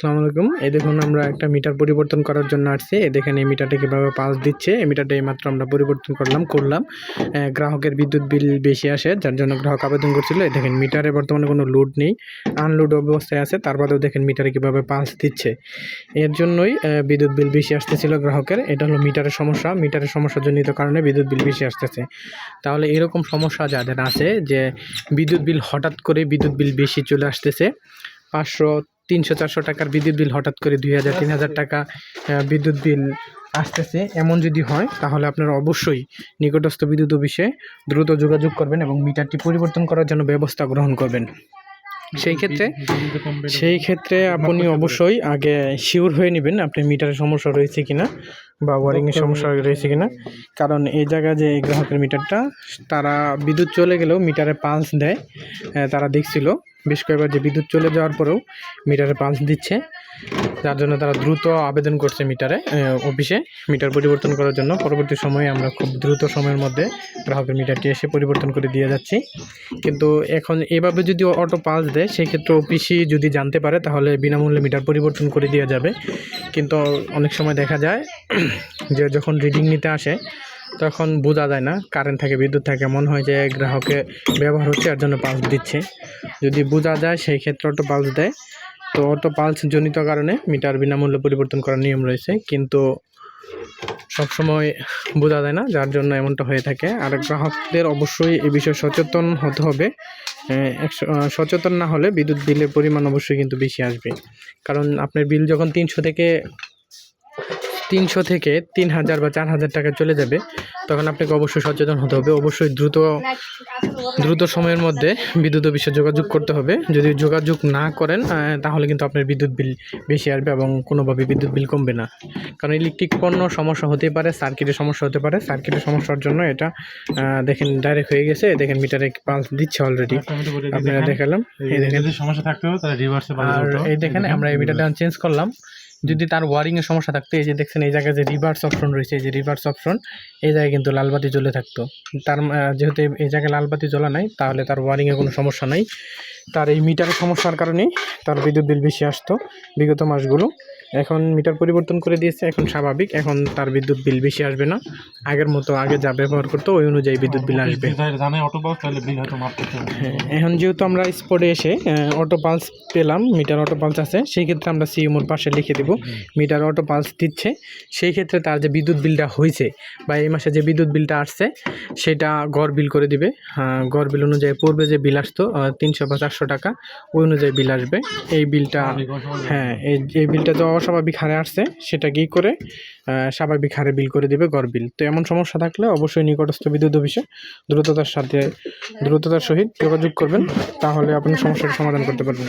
আসসালামু আলাইকুম। এই দেখুন, আমরা একটা মিটার পরিবর্তন করার জন্য আসছি। এই দেখেন, এই মিটারটা কীভাবে পাস দিচ্ছে? এই মিটারটা এইমাত্র আমরা পরিবর্তন করলাম করলাম। গ্রাহকের বিদ্যুৎ বিল বেশি আসে, যার জন্য গ্রাহক আবেদন করছিল। এই দেখেন, মিটারে বর্তমানে কোনো লোড নেই আনলোড অবস্থায় আছে। তার বাদেও দেখেন, মিটারে কীভাবে পাস দিচ্ছে। এর জন্যই বিদ্যুৎ বিল বেশি আসতেছিল গ্রাহকের। এটা হলো মিটারের সমস্যা। মিটারের সমস্যাজনিত কারণে বিদ্যুৎ বিল বেশি আসতেছে। তাহলে এরকম সমস্যা যাদের আছে যে, বিদ্যুৎ বিল হঠাৎ করে বিদ্যুৎ বিল বেশি চলে আসতেছে, পাঁচশো তিনশো, চারশো টাকার বিদ্যুৎ বিল হঠাৎ করে দুই হাজার, তিন হাজার টাকা বিদ্যুৎ বিল আসতেছে। এমন যদি হয়, তাহলে আপনারা অবশ্যই নিকটস্থ বিদ্যুৎ অফিসে দ্রুত যোগাযোগ করবেন এবং মিটারটি পরিবর্তন করার জন্য ব্যবস্থা গ্রহণ করবেন। সেই ক্ষেত্রে সেই ক্ষেত্রে আপনি অবশ্যই আগে শিওর হয়ে নেবেন আপনি মিটারের সমস্যা রয়েছে কিনা। বা ওয়ারিংয়ের সমস্যা রয়েছে কিনা? কারণ এই জায়গায় যে এই গ্রাহকের মিটারটা তারা বিদ্যুৎ চলে গেলেও মিটারে পালস দেয় তারা দেখছিল। বেশ কয়েকবার যে বিদ্যুৎ চলে যাওয়ার পরেও মিটারে পালস দিচ্ছে। যার জন্য তারা দ্রুত আবেদন করছে মিটারে অফিসে মিটার পরিবর্তন করার জন্য। পরবর্তী সময়ে আমরা খুব দ্রুত সময়ের মধ্যে গ্রাহকের মিটারটি এসে পরিবর্তন করে দিয়ে যাচ্ছি। কিন্তু এখন এভাবে যদি অটো পালস দেয় সেই ক্ষেত্রে অফিসই যদি জানতে পারে তাহলে বিনামূল্যে মিটার পরিবর্তন করে দেওয়া যাবে। কিন্তু অনেক সময় দেখা যায় যে যখন রিডিং নিতে আসে, তখন বোঝা যায় না কারেন্ট থাকে, বিদ্যুৎ থাকে, মনে হয় যে গ্রাহকে ব্যবহার হচ্ছে, এর জন্য পালস দিচ্ছে। যদি বোঝা যায়, সেই ক্ষেত্রে অটো পালস দেয়। তো অটো পালস জনিত কারণে মিটার বিনামূল্যে পরিবর্তন করার নিয়ম রয়েছে, কিন্তু সবসময় বোঝা যায় না, যার জন্য এমনটা হয়ে থাকে। আর গ্রাহকদের অবশ্যই এ বিষয়ে সচেতন হতে হবে। সচেতন না হলে বিদ্যুৎ বিলের পরিমাণ অবশ্যই কিন্তু বেশি আসবে। কারণ আপনার বিল যখন তিনশো থেকে তিনশো থেকে তিন হাজার বা চার হাজার টাকা চলে যাবে। তখন আপনাকে অবশ্যই সচেতন হতে হবে। অবশ্যই দ্রুত দ্রুত সময়ের মধ্যে বিদ্যুৎ অফিসে যোগাযোগ করতে হবে। যদি যোগাযোগ না করেন তাহলে কিন্তু আপনার বিদ্যুৎ বিল বেশি আসবে এবং কোনোভাবে বিদ্যুৎ বিল কমবে না। কারণ ইলেকট্রিক পণ্য সমস্যা হতে পারে সার্কিটের সমস্যা হতে পারে। সার্কিটের সমস্যার জন্য এটা আহ, দেখেন ডাইরেক্ট হয়ে গেছে। দেখেন মিটারে পালস দিচ্ছে অলরেডি আপনারা দেখালাম। এই দেখেন। সমস্যা থাকতে হবে তাহলে রিভার্সে আর এই দেখেন আমরা এই মিটারটা চেঞ্জ করলাম। যদি তার ওয়ারিংয়ের সমস্যা থাকতো, এই যে দেখছেন, এই জায়গায় যে রিভার্স অপশন রয়েছে, এই যে রিভার্স অপশন এই জায়গায় কিন্তু লালবাতি জ্বলে থাকতো। তার যেহেতু এই- জায়গায় লালবাতি জ্বলা নাই, তাহলে তার ওয়ারিংয়ের কোনো সমস্যা নাই। তার এই মিটারের সমস্যার কারণেই তার বিদ্যুৎ বিল বেশি আসতো বিগত মাসগুলো। এখন মিটার পরিবর্তন করে দিয়েছে এখন স্বাভাবিক। এখন তার বিদ্যুৎ বিল বেশি আসবে না। আগের মতো আগে যা ব্যবহার করতো ওই অনুযায়ী বিদ্যুৎ বিল আসবে। হ্যাঁ, এখন যেহেতু আমরা স্পটে এসে অটো পালস পেলাম মিটার অটো পালস আছে সেই ক্ষেত্রে আমরা সিএমওর পাশে লিখে দেব মিটার অটো পালস দিচ্ছে। সেই ক্ষেত্রে তার যে বিদ্যুৎ বিলটা হয়েছে বা এই মাসে যে বিদ্যুৎ বিলটা আসছে সেটা গড় বিল করে দিবে। আহ, গড় বিল অনুযায়ী পূর্বে যে বিল আসতো তিনশো বা চারশো টাকা ওই অনুযায়ী বিল আসবে। এই বিলটা হ্যাঁ এই এই বিলটা তো অস্বাভাবিক হারে আসছে, সেটা কি করে? স্বাভাবিক হারে বিল করে দেবে, গড় বিল তো এমন সমস্যা থাকলে অবশ্যই নিকটস্থ বিদ্যুৎ অফিসে দ্রুততার সাথে, দ্রুততার সহিত যোগাযোগ করবেন, তাহলে আপনি সমস্যার সমাধান করতে পারবেন।